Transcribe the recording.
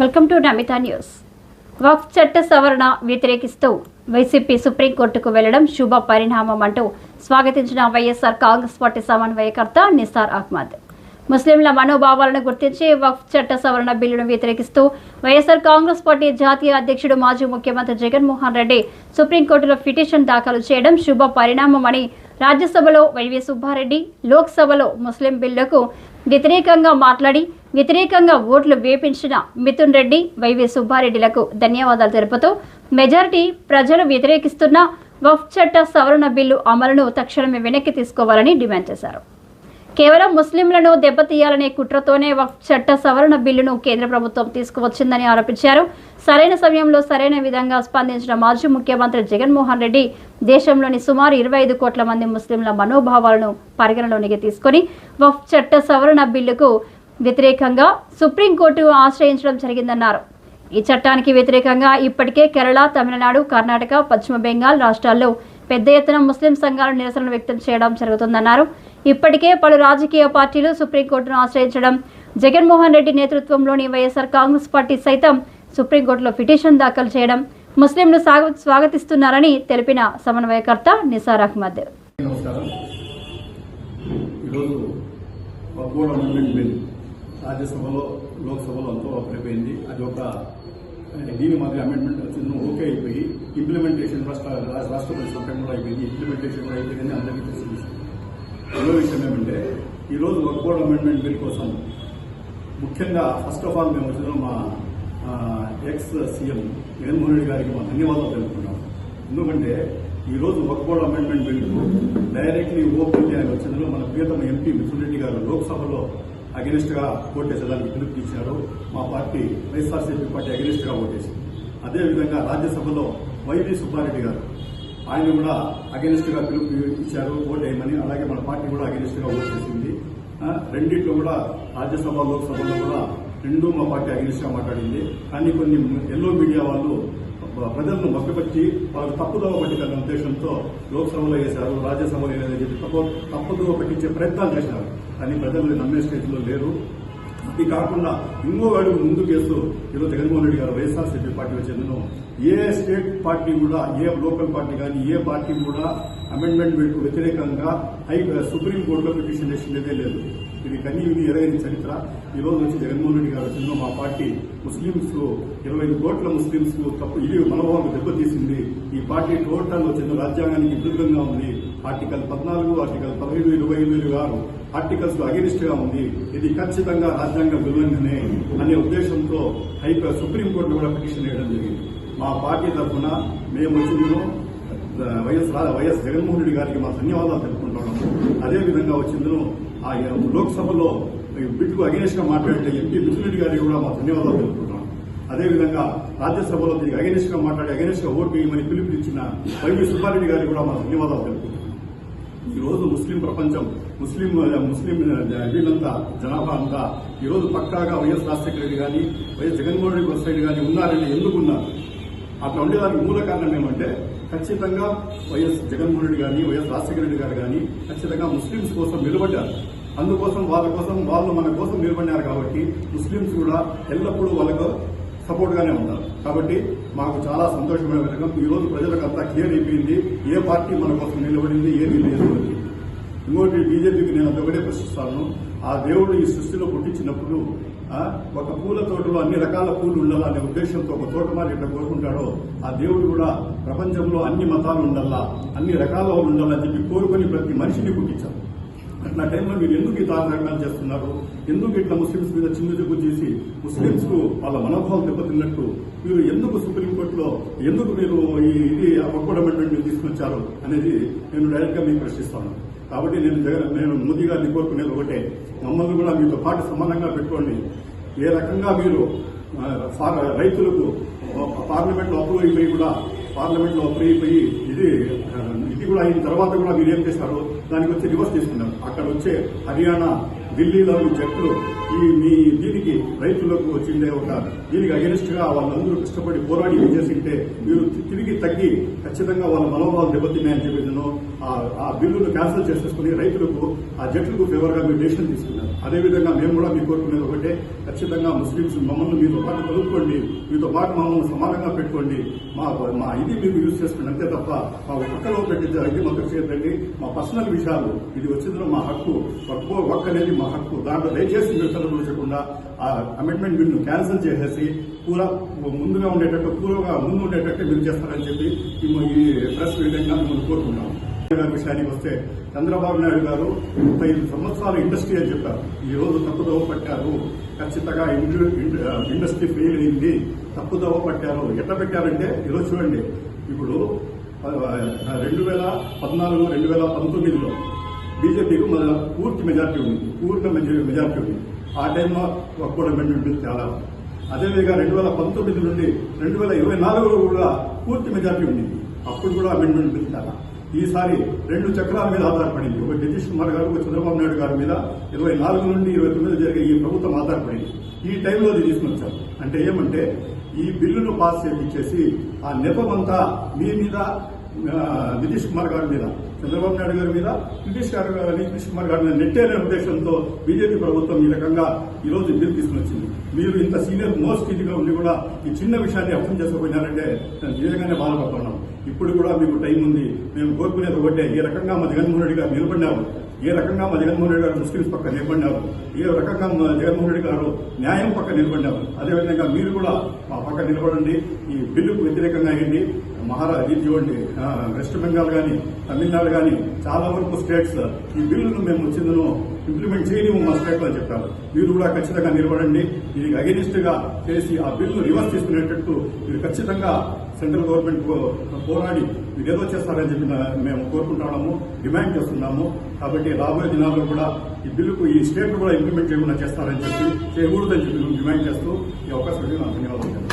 Welcome to Namitha news. వక్ఫ్ చట్ట సవరణ వ్యతిరేకిస్తూ వైసీపీ సుప్రీంకోర్టుకు వెళ్ళడం శుభ పరిణామం అంటూ స్వాగతించిన వైఎస్ఆర్ కాంగ్రెస్ పార్టీ సమన్వయకర్త నిసార్ అహ్మద్. ముస్లింల మనోభావాలను గుర్తించి వక్ఫ్ చట్ట సవరణ బిల్లును వ్యతిరేకిస్తూ వైఎస్ఆర్ కాంగ్రెస్ పార్టీ జాతీయ అధ్యక్షుడు మాజీ ముఖ్యమంత్రి జగన్మోహన్ రెడ్డి సుప్రీంకోర్టులో పిటిషన్ దాఖలు చేయడం శుభ పరిణామమని రాజ్యసభలో వైవి సుబ్బారెడ్డి లోక్సభలో ముస్లిం బిల్లుకు వ్యతిరేకంగా మాట్లాడి వ్యతిరేకంగా ఓట్లు వేపించిన మిథున్ రెడ్డి వైవి సుబ్బారెడ్డిలకు ధన్యవాదాలు తెలుపుతూ మెజారిటీ ప్రజలు వ్యతిరేకిస్తున్న వఫ్ చట్ట సవరణ బిల్లు అమలును తక్షణమే వెనక్కి తీసుకోవాలని డిమాండ్ చేశారు. కేవలం ముస్లింలను దెబ్బతీయాలనే కుట్రతోనే వక్ఫ్ చట్ట సవరణ బిల్లును కేంద్ర ప్రభుత్వం తీసుకువచ్చిందని ఆరోపించారు. సరైన సమయంలో సరైన విధంగా స్పందించిన మాజీ ముఖ్యమంత్రి జగన్మోహన్ రెడ్డి దేశంలోని సుమారు ఇరవై ఐదు కోట్ల మంది ముస్లింల మనోభావాలను పరిగణలోనికి తీసుకొని వక్ఫ్ చట్ట సవరణ బిల్లుకు వ్యతిరేకంగా సుప్రీంకోర్టు ఆశ్రయించడం జరిగిందన్నారు. ఈ చట్టానికి వ్యతిరేకంగా ఇప్పటికే కేరళ తమిళనాడు కర్ణాటక పశ్చిమ బెంగాల్ రాష్ట్రాల్లో పెద్ద ఎత్తున ముస్లిం సంఘాలు నిరసనలు వ్యక్తం చేయడం జరుగుతుందన్నారు. ఇప్పటికే పలు రాజకీయ పార్టీలు సుప్రీంకోర్టును ఆశ్రయించడం జగన్మోహన్ రెడ్డి నేతృత్వంలోని వైఎస్ఆర్ కాంగ్రెస్ పార్టీ సైతం సుప్రీంకోర్టులో పిటిషన్ దాఖలు చేయడం ముస్లింలు స్వాగతిస్తున్నారని తెలిపిన సమన్వయకర్త నిసార్ అహ్మద్. నమస్కారం. ఈరోజు అమెండ్మెంట్ బిల్ రాజ్యసభలో లోక్సభలో అంతా అయిపోయింది అది ఒక దీని మాదిరి అమెండ్మెంట్ వచ్చింది. ఓకే అయిపోయి ఇంప్లిమెంటేషన్ రాష్ట్ర ప్రభుత్వం అయిపోయింది. ఇంప్లిమెంటేషన్ కూడా అయిపోయింది అందరికీ తెలిసిన విషయం రెండో విషయం ఏమంటే ఈరోజు వక్బోర్డ్ అమెండ్మెంట్ బిల్ కోసం ముఖ్యంగా ఫస్ట్ ఆఫ్ ఆల్ మేము వచ్చిన మా ఎక్స్ సీఎం జగన్మోహన్ రెడ్డి గారికి మా ధన్యవాదాలు తెలుపుకున్నాం ఎందుకంటే ఈరోజు work board amendment bill directly open ఆయన వచ్చిందో మన ప్రియతమ ఎంపీ మిథున్ రెడ్డి గారు లోక్సభలో అగెనిస్ట్గా ఓటేసేదానికి పిలుపునిచ్చారు మా పార్టీ వైఎస్ఆర్సీపీ పార్టీ అగెనిస్ట్గా ఓటేసింది అదేవిధంగా రాజ్యసభలో వైవి సుబ్బారెడ్డి గారు ఆయన కూడా అగెనిస్ట్గా పిలుపు ఇచ్చారు ఓటేయమని అలాగే మన పార్టీ కూడా అగెనిస్ట్గా ఓట్ కూడా రాజ్యసభ లోక్సభలో కూడా రెండు మా పార్టీ అగెనిస్ట్గా మాట్లాడింది. కానీ కొన్ని ఎల్లో మీడియా వాళ్ళు ప్రజలను మభ్యపెట్టి వాళ్ళు తప్పుదోవ పట్టించాలనే ఉద్దేశంతో లోక్సభలో వేశారు రాజ్యసభలో వేయలేదని చెప్పి తప్పు తప్పుదోవ పట్టించే ప్రయత్నాలు చేశారు. కానీ ప్రజలు నమ్మే స్టేజ్లో లేరు. ఇది కాకుండా ఇంకో అడుగు ముందుకేస్తూ ఈరోజు జగన్మోహన్ రెడ్డి గారు వైఎస్ఆర్సీపీ పార్టీలో చెందిన ఏ స్టేట్ పార్టీ కూడా ఏ లోకల్ పార్టీ కానీ ఏ పార్టీ కూడా అమెండ్మెంట్ వ్యతిరేకంగా హై సుప్రీంకోర్టులో పిటిషన్ చేసిందే లేదు. ఇది కనీ ఎరగని చరిత్ర ఈ రోజు వచ్చి జగన్మోహన్ రెడ్డి గారు వచ్చిందో మా పార్టీ ముస్లింస్ ఇరవై ఐదు కోట్ల ముస్లింస్ తప్పు ఇది మనోభావం దెబ్బతీసింది. ఈ పార్టీ టోటల్ వచ్చిన రాజ్యాంగానికి విరుద్ధంగా ఉంది. ఆర్టికల్ పద్నాలుగు ఆర్టికల్ పదహైదు ఇరవై ఐదు ఇరవై ఆరు ఆర్టికల్స్ అగేనిస్ట్గా ఉంది. ఇది ఖచ్చితంగా రాజ్యాంగ ఉల్లంఘనే అనే ఉద్దేశంతో హై సుప్రీంకోర్టులో కూడా పిటిషన్ వేయడం జరిగింది. మా పార్టీ తరఫున మేము వచ్చిందో వైఎస్ రా- వైఎస్ జగన్మోహన్ రెడ్డి గారికి మా ధన్యవాదాలు తెలుపుకుంటున్నాము. అదేవిధంగా వచ్చిందో ఆ లోక్సభలో బిడ్కు అగెనిస్ట్గా మాట్లాడే ఎంపీ మిథునరెడ్డి గారికి కూడా మా ధన్యవాదాలు తెలుపుకుంటున్నాం. అదేవిధంగా రాజ్యసభలో దీనికి అగెనిస్ట్గా మాట్లాడి అగెనిస్ట్గా ఓటు వేయమని పిలుపునిచ్చిన వైవి సుబ్బారెడ్డి గారికి కూడా మా ధన్యవాదాలు తెలుపుకుంటున్నాం. ఈ రోజు ముస్లిం ప్రపంచం ముస్లిం ముస్లిం వీళ్ళంతా జనాభా అంతా ఈ రోజు పక్కాగా వైఎస్ రాజశేఖర రెడ్డి కానీ వైఎస్ జగన్మోహన్ రెడ్డి రెడ్డి కానీ ఉన్నారని ఎందుకు ఉన్నారు? అట్లా ఉండేదానికి మూల కారణం ఏమంటే ఖచ్చితంగా వైఎస్ జగన్మోహన్ రెడ్డి గాని వైఎస్ రాజశేఖర రెడ్డి గారు కానీ ఖచ్చితంగా ముస్లింస్ కోసం నిలబడ్డారు. అందుకోసం వాళ్ళ కోసం వాళ్ళు మన కోసం నిలబడినారు కాబట్టి ముస్లింస్ కూడా ఎల్లప్పుడూ వాళ్ళకు సపోర్ట్ గానే ఉన్నారు కాబట్టి మాకు చాలా సంతోషమైన విధంగా ఈరోజు రోజు ప్రజలకు అంతా క్లియర్ అయిపోయింది. ఏ పార్టీ మన కోసం నిలబడింది ఏ లేదు ఇంకోటి బీజేపీకి నేను అదొకటే ప్రశ్నిస్తాను. ఆ దేవుడు ఈ సృష్టిలో పుట్టించినప్పుడు ఒక పూల తోటలో అన్ని రకాల పూలు ఉండాలనే ఉద్దేశంతో ఒక తోటమాలి ఇట్లా కోరుకుంటాడో ఆ దేవుడు కూడా ప్రపంచంలో అన్ని మతాలు ఉండాలా అన్ని రకాల వాళ్ళు ఉండాలని చెప్పి కోరుకొని ప్రతి మనిషిని పుట్టించారు అట్లా టైంలో మీరు ఎందుకు ఈ తారకాలు చేస్తున్నారు? ఎందుకు ఇట్లా ముస్లింస్ మీద చిన్న చూపు చేసి ముస్లింస్కు వాళ్ళ మనోభావం దెబ్బతిన్నట్టు మీరు ఎందుకు సుప్రీంకోర్టులో ఎందుకు మీరు ఈ ఇది ఒక్కడు అమెండ్మెంట్ తీసుకొచ్చారు అనేది నేను డైరెక్ట్గా మీకు ప్రశ్నిస్తాను కాబట్టి నేను జగన్ నేను మోదీ గారిని కోరుకునేది ఒకటే. మమ్మల్ని కూడా మీతో పాటు సమానంగా పెట్టుకోండి. ఏ రకంగా మీరు రైతులకు పార్లమెంట్లో అప్రూవ్ అయిపోయి కూడా పార్లమెంట్లో అప్రూవ్ అయిపోయి ఇది ఇది కూడా అయిన తర్వాత కూడా మీరు ఏం చేశారు దానికి వచ్చి రివర్స్ చేసుకున్నారు అక్కడ వచ్చే హర్యానా ఢిల్లీలో జట్లు చెట్లు ఈ మీ దీనికి రైతులకు వచ్చిండే ఒక దీనికి అగెనిస్ట్గా వాళ్ళందరూ కష్టపడి పోరాడి ఏం చేసింటే మీరు తిరిగి తగ్గి ఖచ్చితంగా వాళ్ళ మనోభావాలు దెబ్బతిన్నాయని చెప్పి నేను ఆ- బిల్లును క్యాన్సిల్ చేసేసుకుని రైతులకు ఆ జట్లకు ఫేవర్గా మీరు డెసిషన్ తీసుకున్నారు. అదేవిధంగా మేము కూడా మీ కోరుకునేది ఒకటే ఖచ్చితంగా ముస్లింస్ మమ్మల్ని మీతో పాటు కలుపుకోండి మీతో పాటు మమ్మల్ని సమానంగా పెట్టుకోండి. మా మా ఇది మీరు యూజ్ చేసుకోండి అంతే తప్ప మా పక్కలో పెట్టి ఇది మాకు చేయదండి మా పర్సనల్ విషయాలు. ఇది వచ్చిందో మా హక్కు. ఒక్కో ఒక్క అనేది మా హక్కు. దాంట్లో దయచేసి మీరు తలపరచకుండా ఆ అమెండ్మెంట్ బిల్ను క్యాన్సిల్ చేసేసి పూరా ముందుగా ఉండేటట్టు పూర్వగా ముందు ఉండేటట్టు మీరు చేస్తారని చెప్పి ఈ- ఈ ప్రెస్ విధంగా మిమ్మల్ని కోరుకున్నాం గారి విషయానికి వస్తే చంద్రబాబు నాయుడు గారు ముప్పై ఐదు సంవత్సరాల ఇండస్ట్రీ అని చెప్పారు. ఈ రోజు తప్పుదోవ పట్టారు. ఖచ్చితంగా ఇండస్ట్రీ ఫెయిల్ అయింది. తప్పుదోవ పట్టారు. ఎట్లా పెట్టారంటే ఈరోజు చూడండి. ఇప్పుడు రెండు వేల పద్నాలుగు రెండు వేల పంతొమ్మిదిలో బీజేపీకి మన పూర్తి మెజార్టీ ఉంది. పూర్తి మెజార్టీ ఉంది. ఆ టైంలో ఒక్కో అమెండ్మెంట్ చాలా. అదేవిధంగా రెండు వేల పంతొమ్మిది నుండి రెండు వేల ఇరవై నాలుగులో కూడా పూర్తి మెజార్టీ ఉండింది అప్పుడు కూడా అమెండ్మెంట్ బిల్ చాలా. ఈసారి రెండు చక్రాల మీద ఆధారపడింది. ఒక నితీష్ కుమార్ గారు ఒక చంద్రబాబు నాయుడు గారి మీద ఇరవై నాలుగు నుండి ఇరవై తొమ్మిది జరిగే ఈ ప్రభుత్వం ఆధారపడింది. ఈ టైంలో అది తీసుకుని వచ్చారు అంటే ఏమంటే ఈ బిల్లును పాస్ చేయించేసి ఆ నెపమంతా మీ మీద నితీష్ కుమార్ గారి మీద చంద్రబాబు నాయుడు గారి మీద నితీష్ గారు నితీష్ కుమార్ గారి మీద నెట్టేనే ఉద్దేశంతో బీజేపీ ప్రభుత్వం ఈ రకంగా ఈ రోజు బిల్ తీసుకుని మీరు ఇంత సీనియర్ మోస్ట్ ఇదిగా ఉండి కూడా ఈ చిన్న విషయాన్ని అర్థం చేసుకోపోయినారంటే నేను నిజంగానే బాధపడుతున్నాం ఇప్పుడు కూడా మీకు టైం ఉంది. మేము కోరుకునేది ఒకటే. ఈ రకంగా మా జగన్మోహన్ రెడ్డి గారు నిలబడినాము ఏ రకంగా మా జగన్మోహన్ రెడ్డి గారు ముస్లిమ్స్ పక్క నిలబడినారు? ఏ రకంగా మా జగన్మోహన్ రెడ్డి గారు న్యాయం పక్క నిలబడినారు? అదేవిధంగా మీరు కూడా మా పక్క నిలబడండి ఈ బిల్లుకు వ్యతిరేకంగా అయ్యండి. మహారాజ్ ఇది చూడండి. వెస్ట్ బెంగాల్ కానీ తమిళనాడు కానీ చాలా వరకు స్టేట్స్ ఈ బిల్లును మేము వచ్చిందను ఇంప్లిమెంట్ చేయలేము మా స్టేట్ అని చెప్పారు. మీరు కూడా ఖచ్చితంగా నిలబడండి. దీనికి అగెనిస్ట్గా చేసి ఆ బిల్లు రివర్స్ తీసుకునేటట్టు మీరు ఖచ్చితంగా సెంట్రల్ గవర్నమెంట్ పోరాడి మీరు ఏదో చేస్తారని చెప్పి మేము కోరుకుంటున్నాము డిమాండ్ చేస్తున్నాము. కాబట్టి రాబోయే దినాల్లో కూడా ఈ బిల్లుకు ఈ స్టేట్ కూడా ఇంప్లిమెంట్ చేయకుండా చేస్తారని చెప్పి చేయకూడదని చెప్పి మేము డిమాండ్ చేస్తూ ఈ అవకాశం నాకు ధన్యవాదాలు.